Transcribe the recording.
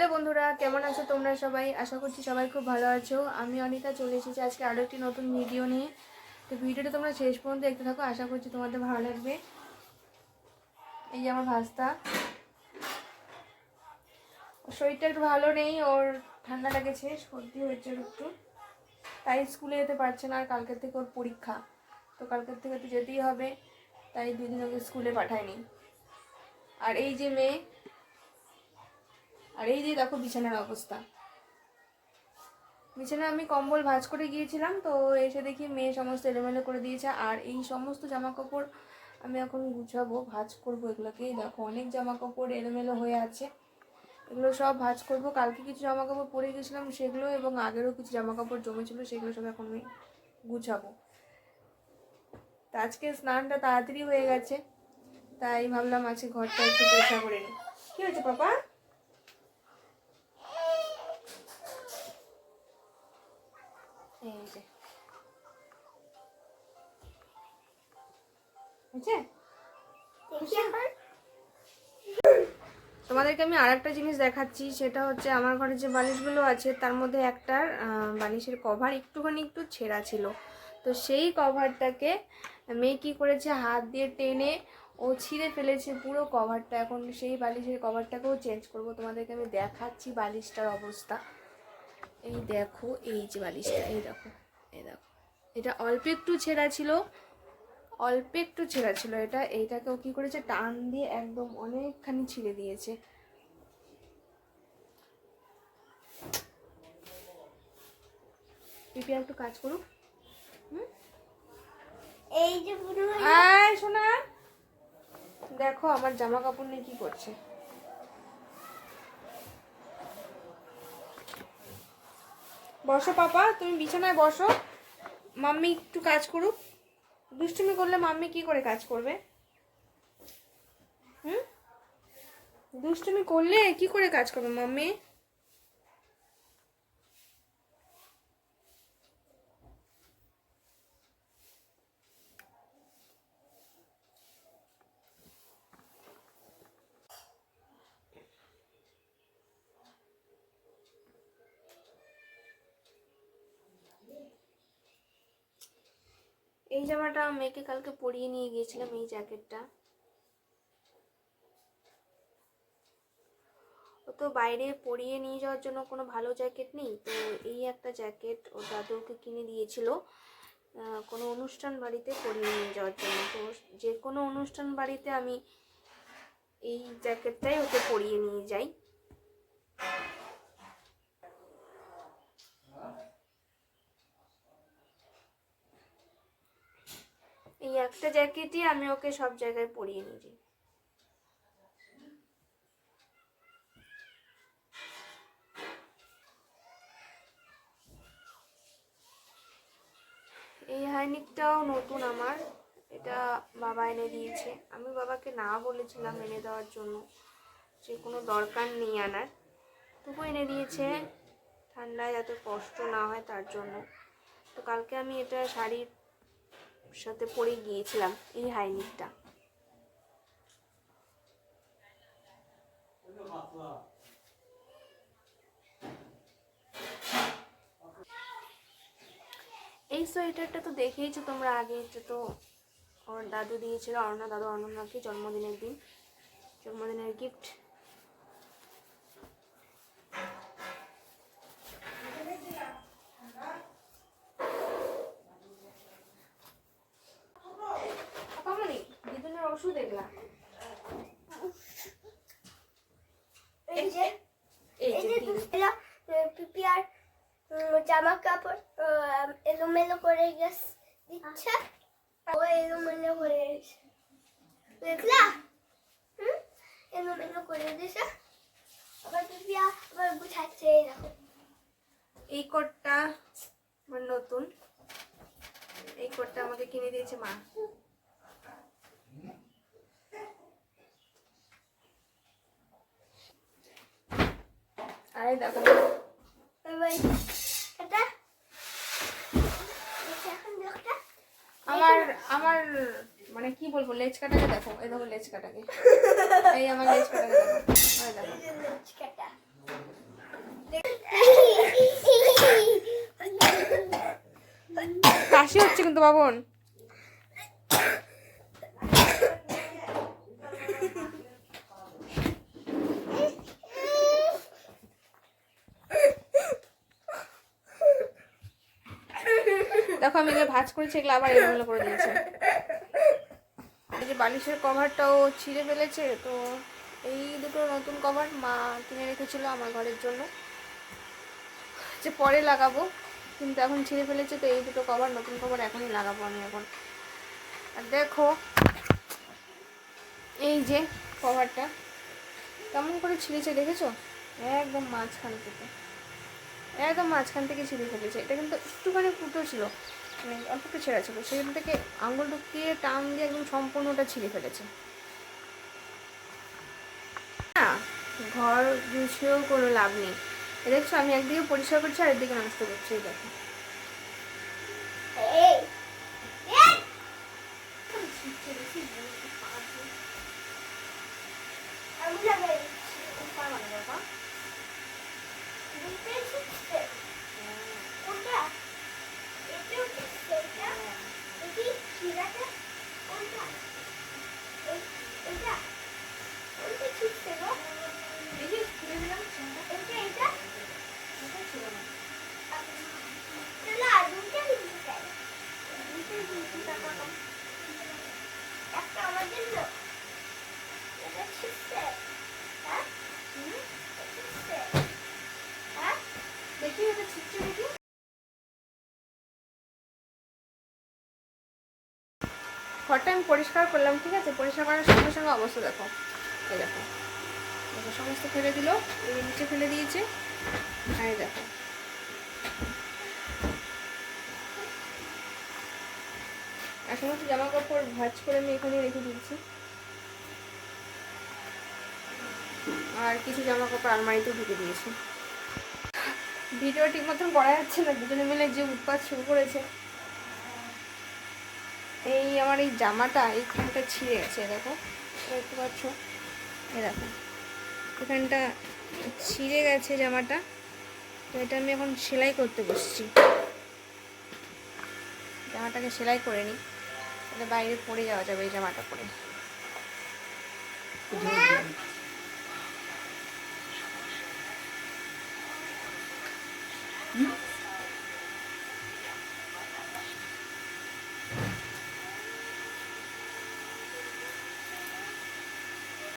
Hello বন্ধুরা, কেমন আছো তোমরা সবাই? আশা করছি সবাই খুব ভালো আছো। আমি অনিতা, চলে এসেছি আজকে আরও একটি নতুন ভিডিও নিয়ে। তো ভিডিওটা তোমরা শেষ পর্যন্ত দেখতে থাকো, আশা করছি তোমাদের ভালো লাগবে। এই যে আমার ভাস্তা শরীরটা একটু ভালো নেই, ওর ঠান্ডা লেগেছে, সর্দি হয়েছে একটু। তাই স্কুলে যেতে পারছে না, আর কালকের থেকে ওর পরীক্ষা। তো কালকের থেকে তো যেতেই হবে, তাই দুদিন ওকে স্কুলে পাঠায়নি। আর এই যে মেয়ে আর এই যে দেখো বিছানার অবস্থা। বিছানা আমি কম্বল ভাঁজ করে গিয়েছিলাম, তো এসে দেখি মেয়ে সমস্ত এলোমেলো করে দিয়েছে। আর এই সমস্ত জামা কাপড় আমি এখন গুছাবো, ভাঁজ করব এগুলোকে। দেখো অনেক জামা কাপড় এলোমেলো হয়ে আছে। এগুলো সব ভাঁজ করব। কালকে কিছু জামা কাপড় পরে গেছিলাম সেগুলো এবং আগেরও কিছু জামা কাপড় জমেছিল, সেগুলো সব এখন আমি গুছাবো। তা আজকে স্নানটা তাড়াতাড়ি হয়ে গেছে, তাই ভাবলাম আজকে ঘরটা একটু পরিষ্কার করে নিই। কী হয়েছে পাপা? এই যে তোমাদেরকে আমি আর একটা জিনিস দেখাচ্ছি সেটা হচ্ছে আমার ঘরে যে বালিশগুলো আছে তার মধ্যে একটার বালিশের কভার একটুখানি একটু ছেঁড়া ছিল। তো সেই কভারটাকে মেয়ে কী করেছে হাত দিয়ে টেনে ও ছিঁড়ে ফেলেছে পুরো কভারটা এখন সেই বালিশের কভারটাকেও চেঞ্জ করব। তোমাদেরকে আমি দেখাচ্ছি বালিশটার অবস্থা। এই দেখো এই যে বালিশটা এই দেখো এই দেখো। এটা অল্প একটু ছেঁড়া ছিল অল্প একটু ছেঁড়া ছিল। এটা এইটাকেও কি করেছে? টান দিয়ে একদম অনেকখানি ছিঁড়ে দিয়েছে। পিপি একটু কাজ করুক। এই যে পুরো আয় শোনা দেখো আমার জামা কাপড় নিয়ে কি করছে? বসো পাপা, তুমি বিছানায় বসো। মাম্মি একটু কাজ করুক। দুষ্টুমি করলে মাম্মি কি করে কাজ করবে? হুম? দুষ্টুমি করলে কি করে কাজ করবে মাম্মি? জামাটা মেয়েকে কালকে পরিয়ে নিয়ে গিয়েছিলাম এই জ্যাকেটটা। ও তো বাইরে পরিয়ে নিয়ে যাওয়ার জন্য কোনো ভালো জ্যাকেট নেই, তো এই একটা জ্যাকেট ও দাদু ওকে কিনে দিয়েছিল কোনো অনুষ্ঠান বাড়িতে পরিয়ে নিয়ে যাওয়ার জন্য। তো যে কোনো অনুষ্ঠান বাড়িতে আমি এই জ্যাকেটটাই ওকে পরিয়ে নিয়ে যাই। একটা জ্যাকেটই আমি ওকে সব জায়গায় পরিয়ে নিয়ে যাই। এই হাইনিকটাও নতুন আমার, এটা বাবা এনে দিয়েছে। আমি বাবাকে না বলেছিলাম এনে দেওয়ার জন্য, যে কোনো দরকার নেই আনার। তবু এনে দিয়েছে, ঠান্ডায় যাতে কষ্ট না হয় তার জন্য। তো কালকে আমি এটা শাড়ির সাথে পরে গিয়েছিলাম এই হাইনিকটা এই সোয়েটারটা তো দেখেইছো তোমরা আগে, এটা তো ওর দাদু দিয়েছিল, অরুণা দাদু, অরুণাকে জন্মদিনের দিন, জন্মদিনের গিফট ওষুধ এগুলা। এই যে এই যে যে দিদু আর জামা কাপড় এলোমেলো করে গেছে দিচ্ছে। ও এলোমেলো করে গেছে। দেখলা? হুম? এলোমেলো করে দিছে। আবার পিপি আবার গুছাচ্ছে এই দেখো। এই কোটটা আমার নতুন। এই কোটটা আমাকে কিনে দিয়েছে মা। বাই দেখো। আমার আমার মানে কি বলব লেজ কাটাকে দেখো। এই দেখো লেজ কাটাকে। এই আমার লেজ কাটাকে দেখো। লেজ কাটা। কাশি হচ্ছে কিন্তু বাবন। দেখো আমি এগুলো ভাজ করেছি, এগুলো আবার এলোমেলো করে দিয়েছে। এই যে বালিশের কভারটাও ছিঁড়ে ফেলেছে, তো এই দুটো নতুন কভার মা কিনে রেখেছিল আমার ঘরের জন্য। যে পরে লাগাবো, কিন্তু এখন ছিঁড়ে ফেলেছে, তো এই দুটো কভার নতুন কভার এখনই লাগাবো আমি এখন। আর দেখো, এই যে কভারটা কেমন করে ছিঁড়েছে দেখেছ? একদম মাঝখান থেকে। একদম মাঝখান থেকে ছিঁড়ে ফেলেছে। এটা কিন্তু একটুখানি ফুটো ছিল। মানে অল্প একটু ছেঁড়া ছিল। সেখান থেকে আঙুল ঢুকিয়ে টান দিয়ে একদম সম্পূর্ণটা ছিঁড়ে ফেলেছে। না, ঘর গুছিয়েও কোনো লাভ নেই। দেখছ, আমি একদিকে পরিষ্কার করছি আর একদিকে নষ্ট করছি দেখো আমি লাগাই দিচ্ছি বুঝতে শিখছে কোনটা এটা হচ্ছে সেটা এটি শিরাটা কোনটা এই এটা কোনটা শিখছে গো এটা এটা না দুটো দিচ্ছে দুটো দিচ্ছে টাকা কম একটা আমার জন্য এটা শিখছে হ্যাঁ হুম শিখছে হ্যাঁ দেখি ওটা ছিটছে দেখি ঘরটা আমি পরিষ্কার করলাম ঠিক আছে? পরিষ্কার করার সঙ্গে সঙ্গে অবস্থা দেখো। এই দেখো। দেখো, সমস্ত ফেলে দিল এই নিচে ফেলে দিয়েছে। আর দেখো। আর সমস্ত জামা কাপড় ভাঁজ করে আমি এখানে রেখে দিয়েছি। আর কিছু জামা কাপড় আলমারিতেও ঢুকে দিয়েছি। ভিডিও ঠিক মতন করা যাচ্ছে না, দুজনে মিলে যে উৎপাত শুরু করেছে। এই আমার এই জামাটা এইখানটা ছিঁড়ে গেছে, দেখো। দেখতে পাচ্ছ? এ দেখো এখানটা ছিঁড়ে গেছে জামাটা। তো এটা আমি এখন সেলাই করতে বসছি। জামাটাকে সেলাই করে নিই। তাহলে বাইরে পরে যাওয়া যাবে এই জামাটা পরে।